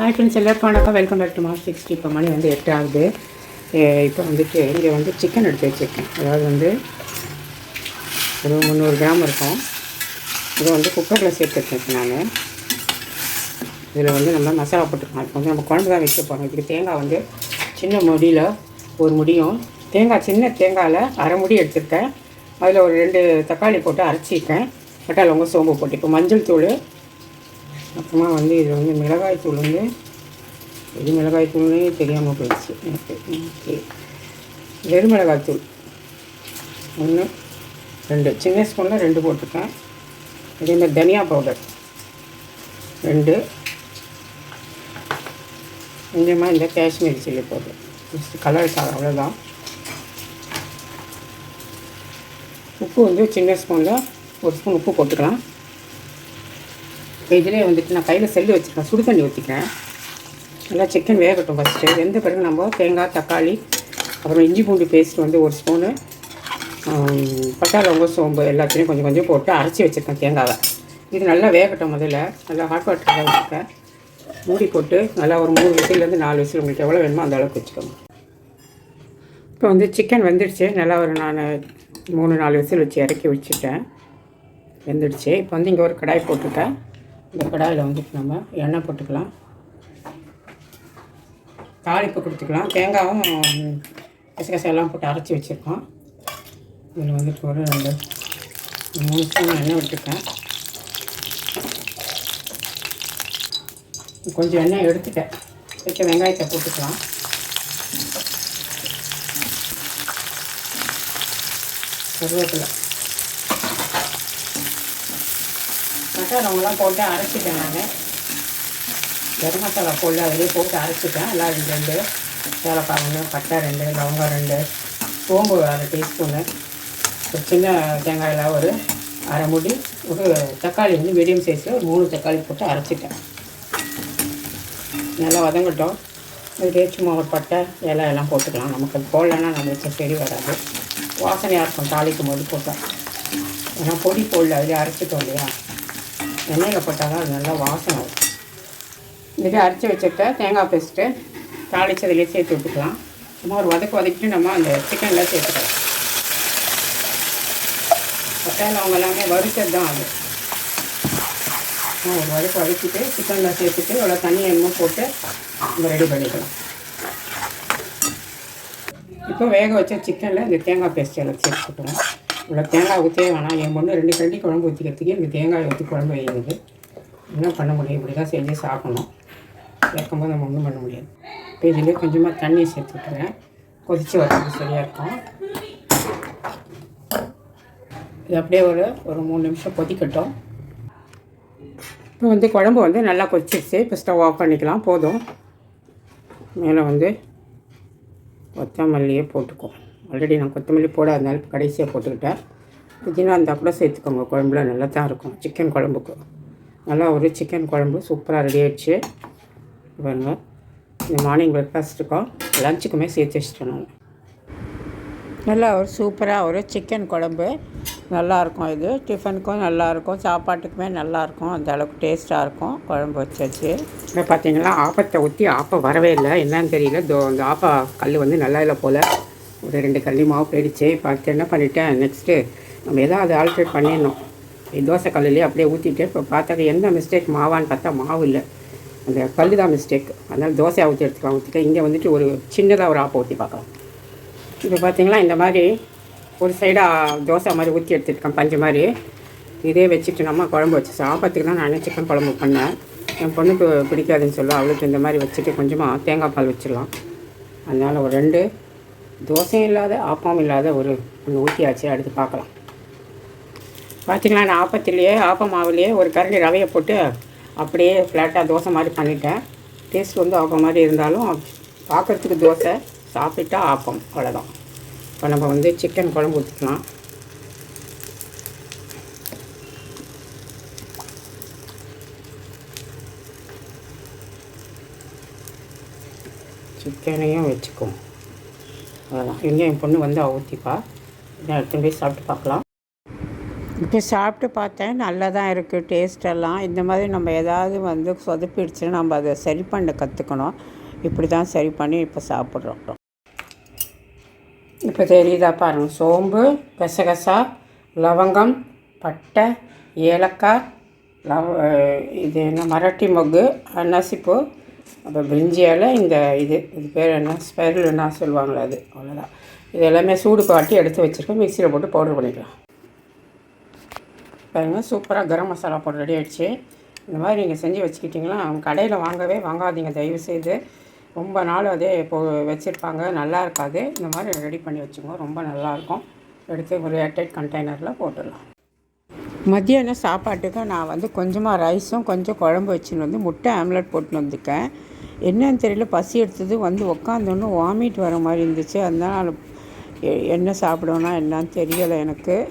Hi friends எல்லாருக்கும் வணக்கம். Welcome back to mass sixty இப்போ மணி வந்து எட்டு ஆகுது. இப்போ வந்துட்டு இங்கே வந்து சிக்கன் எடுத்து வச்சுருக்கேன். அதாவது வந்து ஒரு முந்நூறு கிராம் இருக்கும். இதை வந்து குக்கரில் சேர்த்து வச்சுருக்கேன் நான். இதில் வந்து நம்ம மசாலா போட்டுருக்கோம் இப்போ வந்து நம்ம குழம்பு தான் வைக்க போகிறோம் இதுக்கு தேங்காய் வந்து சின்ன முடியில் ஒரு முடியும். தேங்காய் சின்ன தேங்காயில் அரை முடி எடுத்துருக்கேன். அதில் ஒரு ரெண்டு தக்காளி போட்டு அரைச்சிருக்கேன். பட்டா லவங்க சோம்பு போட்டு. இப்போ மஞ்சள் தூள் அப்புறமா வந்து இது வந்து மிளகாய் தூள் வந்து எது மிளகாய் தூள்னே தெரியாமல் போயிடுச்சு. எனக்கு ஓகே. வெறும் மிளகாய் தூள். ஒன்று ரெண்டு. சின்ன ஸ்பூனில் ரெண்டு போட்டிருக்கேன். இதே இந்த தனியா பவுடர் ரெண்டு. கொஞ்சமாக இந்த Kashmiri chilli powder just colour சாதம் அவ்வளோதான் உப்பு வந்து சின்ன ஸ்பூனில் ஒரு ஸ்பூன் உப்பு போட்டுக்கலாம். இப்போ இதிலே வந்துட்டு நான் கையில் செல்லு வச்சுருக்கேன் சுடு தண்ணி ஊற்றிக்கிறேன் நல்லா சிக்கன் வேகட்டும் ஃபஸ்ட்டு வெந்த பிறகு நம்ம தேங்காய் தக்காளி அப்புறம் இஞ்சி பூண்டு பேஸ்ட் வந்து ஒரு ஸ்பூனு பட்டா சோம்பு எல்லாத்தையும் கொஞ்சம் கொஞ்சம் போட்டு அரைச்சி வச்சுருக்கேன் தேங்காவை. இது நல்லா வேகட்டும் முதல்ல. நல்லா ஹாட் வாட்டரில் வச்சுருக்கேன். மூடி போட்டு நல்லா ஒரு மூணு விசிலேருந்து நாலு விசில் உங்களுக்கு எவ்வளோ வேணுமோ அந்த அளவுக்கு வச்சுக்கோங்க. இப்போ வந்து சிக்கன் வெந்துடுச்சு. நல்லா ஒரு நான் மூணு நாலு விசில் வச்சு இறக்கி வச்சுட்டேன். வெந்துடுச்சு. இப்போ வந்து இங்கே ஒரு கடாய் போட்டுருக்கேன் இந்த கடாயில் வந்துட்டு நம்ம எண்ணெய் போட்டுக்கலாம். தாளிப்பு கொடுத்துக்கலாம். தேங்காயும் கசகசையெல்லாம் போட்டு அரைச்சி வச்சுருக்கோம். இதில் வந்துட்டு ஒரு ரெண்டு மூணு ஸ்பூன் எண்ணெய் விட்டுருக்கேன். கொஞ்சம் எண்ணெய் எடுத்துட்டேன். வச்ச வெங்காயத்தை போட்டுக்கலாம். கருவேப்பிலை. மசாலாவெல்லாம் போட்டு அரைச்சிட்டேன் நான் கரம் மசாலா போடல அதிலே போட்டு அரைச்சிட்டேன். எல்லாம் ரெண்டு ரெண்டு. ஏலக்காய் ஒன்று பட்டை ரெண்டு லவங்கம் ரெண்டு சோம்பு அரை டீஸ்பூனு ஒரு சின்ன தேங்காயில் ஒரு அரை முடி ஒரு தக்காளி வந்து மீடியம் சைஸில் ஒரு மூணு தக்காளி போட்டு அரைச்சிட்டேன். நல்லா வதங்கட்டும். இதுலேயே சும்மா ஒரு பட்டை இலை எல்லாம் போட்டுக்கலாம். நமக்கு அது போடலன்னா நம்மளுக்கு செடி வராது. வாசனையாக இருக்கும் தாளிக்கும் போது போட்டால் ஏன்னா பொடி போடல அதிலே அரைச்சிட்டோம் இல்லையா? எண்ணெயில் போட்டால் தான் அது நல்லா வாசனை ஆகும் இதுக்கு அரைச்சி வச்சுட்ட தேங்காய் பேஸ்ட்டு தாளிச்சதுலேயே சேர்த்து விட்டுக்கலாம் சும்மா ஒரு வதக்கு வதக்கிட்டு நம்ம அந்த சிக்கனில் சேர்த்துக்கலாம். பட்டாயில் அவங்க எல்லாமே வறுத்தது தான் அது. ஒரு வதக்கு வதக்கிட்டு சிக்கனில் சேர்த்துட்டு இவ்வளோ தண்ணி எண்ணெய் போட்டு நம்ம ரெடி பண்ணிக்கலாம். இப்போ வேக வச்ச சிக்கனில் இந்த தேங்காய் பேஸ்ட் எல்லாம் சேர்த்துக்கிட்டோம். இவ்வளோ தேங்காய் ஊற்றே வேணாம். என் பொண்ணு ரெண்டு கரண்டி குழம்பு ஊற்றிக்கிறதுக்கு எனக்கு தேங்காய் ஊற்றி குழம்பு வைக்கிறது என்ன பண்ண முடியும்? இப்படி தான் செஞ்சு சாப்பிடணும். இறக்கும்போது நம்ம ஒன்றும் பண்ண முடியாது. இப்போ இதிலே கொஞ்சமாக தண்ணி சேர்த்து விட்டுறேன். கொதித்து வரது சரியாக இருக்கும். இது அப்படியே ஒரு ஒரு மூணு நிமிஷம் கொதிக்கட்டும். இப்போ வந்து குழம்பு வந்து நல்லா கொதிச்சிருச்சு. இப்போ ஸ்டவ் ஆஃப் பண்ணிக்கலாம். போதும். மேலே வந்து கொத்தமல்லியே போட்டுக்குவோம். ஆல்ரெடி நான் கொத்தமல்லி போடாதனால கடைசியாக போட்டுக்கிட்டேன். புதினா இருந்தால் கூட சேர்த்துக்கோங்க. குழம்புல நல்லா தான் இருக்கும். சிக்கன் குழம்புக்கு. நல்லா ஒரு சிக்கன் குழம்பு சூப்பராக ரெடி ஆகிடுச்சு பாருங்க. இந்த மார்னிங் பிரேக்ஃபாஸ்ட்டுக்கும் லஞ்சுக்குமே சேர்த்து வச்சுட்டேன் நான். நல்லா ஒரு சூப்பராக ஒரு சிக்கன் குழம்பு. நல்லாயிருக்கும் இது. டிஃபனுக்கும் நல்லாயிருக்கும். சாப்பாட்டுக்குமே நல்லாயிருக்கும். அந்த அளவுக்கு டேஸ்ட்டாக இருக்கும். குழம்பு வச்சாச்சு. இப்போ பார்த்தீங்கன்னா ஆப்பத்தை ஊற்றி ஆப்பம் வரவே இல்லை. என்னன்னு தெரியல. தோ அந்த ஆப்பா கல் வந்து நல்லா இல்லை போல். ஒரு ரெண்டு கல்லி மாவு போயிடுச்சு. இப்போ அடுத்து என்ன பண்ணிட்டேன்? நெக்ஸ்ட்டு நம்ம எதாவது அதை ஆல்ட்ரேட் பண்ணிடணும் தோசை கல்லுலேயே அப்படியே ஊற்றிட்டு இப்போ பார்த்தா எந்த மிஸ்டேக் மாவான்னு பார்த்தா மாவு இல்லை. அந்த கல் தான் மிஸ்டேக் அதனால் தோசையை ஊற்றி எடுத்துக்கலாம். ஊற்றிக்க இங்கே வந்துட்டு ஒரு சின்னதாக ஒரு ஆப்பை ஊற்றி பார்க்கலாம். இப்போ பார்த்தீங்களா இந்த மாதிரி ஒரு சைடாக தோசை மாதிரி ஊற்றி எடுத்துருக்கேன் பஞ்சு மாதிரி. இதே வச்சுட்டு நம்ம குழம்பு வச்சு சாப்பிட்றதுக்கு தான் நான் சிக்கன் குழம்பு பண்ணேன். என் பொண்ணுக்கு பிடிக்காதுன்னு சொல்ல அவளுக்கு இந்த மாதிரி வச்சுட்டு கொஞ்சமாக தேங்காய் பால் வச்சிடலாம். அதனால் ஒரு ரெண்டு தோசையும் இல்லாத ஆப்பமும் இல்லாத ஒரு ஒன்று ஊற்றியாச்சு அடுத்து பார்க்கலாம். பார்த்தீங்களா நான் ஆப்பத்திலேயே ஆப்ப மாவுலேயே ஒரு கரண்டி ரவையை போட்டு அப்படியே ஃப்ளாட்டாக தோசை மாதிரி பண்ணிட்டேன். டேஸ்ட் வந்து ஆப்பம் மாதிரி இருந்தாலும் பார்க்குறதுக்கு தோசை சாப்பிட்டா ஆப்பம் அவ்வளோதான் இப்போ நம்ம வந்து சிக்கன் குழம்பு ஊற்றிக்கலாம் சிக்கனையும் வச்சுக்குவோம். அவ்வளோதான் இங்கே என் பொண்ணு வந்து ஊற்றிப்பா நான் எடுத்துன்னு போய் சாப்பிட்டு பார்க்கலாம். இப்போ சாப்பிட்டு பார்த்தேன். நல்லா தான் இருக்குது டேஸ்டெல்லாம் இந்த மாதிரி நம்ம ஏதாவது வந்து சொதப்பிடுச்சுன்னா நம்ம அதை சரி பண்ண கற்றுக்கணும் இப்படி தான் சரி பண்ணி இப்போ சாப்பிட்றோம். இப்போ தெரியுதா பாருங்கள் சோம்பு கசகசா லவங்கம் பட்டை ஏலக்காய் லவ இது என்ன மராட்டி மொக்கு அன்னாசிப்பூ அப்புறம் பிரிஞ்சியால் இந்த இது இது பேர் என்ன? ஸ்பெருலுன்னா சொல்லுவாங்களே அது அவ்வளோதான் இது எல்லாமே சூடு காட்டி எடுத்து வச்சுருக்கேன். மிக்சியில் போட்டு பவுடர் பண்ணிக்கலாம். பாருங்கள் சூப்பராக கரம் மசாலா போட்டு ரெடி ஆகிடுச்சு இந்த மாதிரி நீங்கள் செஞ்சு வச்சுக்கிட்டிங்களா கடையில் வாங்கவே வாங்காதீங்க. தயவு செய்து ரொம்ப நாள் அதே இப்போ வச்சுருப்பாங்க. நல்லா இருக்காது. இந்த மாதிரி ரெடி பண்ணி வச்சுக்கோங்க. ரொம்ப நல்லாயிருக்கும் எடுத்து ஒரு ஏர்டைட் கண்டெய்னரில் போட்டுடலாம். மத்தியானம் சாப்பாட்டுக்கு நான் வந்து கொஞ்சமாக ரைஸும் கொஞ்சம் குழம்பு வச்சுன்னு வந்து முட்டை ஆம்லெட் போட்டுன்னு வந்துருக்கேன் என்னன்னு தெரியல பசி எடுத்தது வந்து உக்காந்தோன்னு வாமிட் வர மாதிரி இருந்துச்சு. அதனால் எ- என்ன சாப்பிடணும்னா என்னன்னு தெரியலை எனக்கு.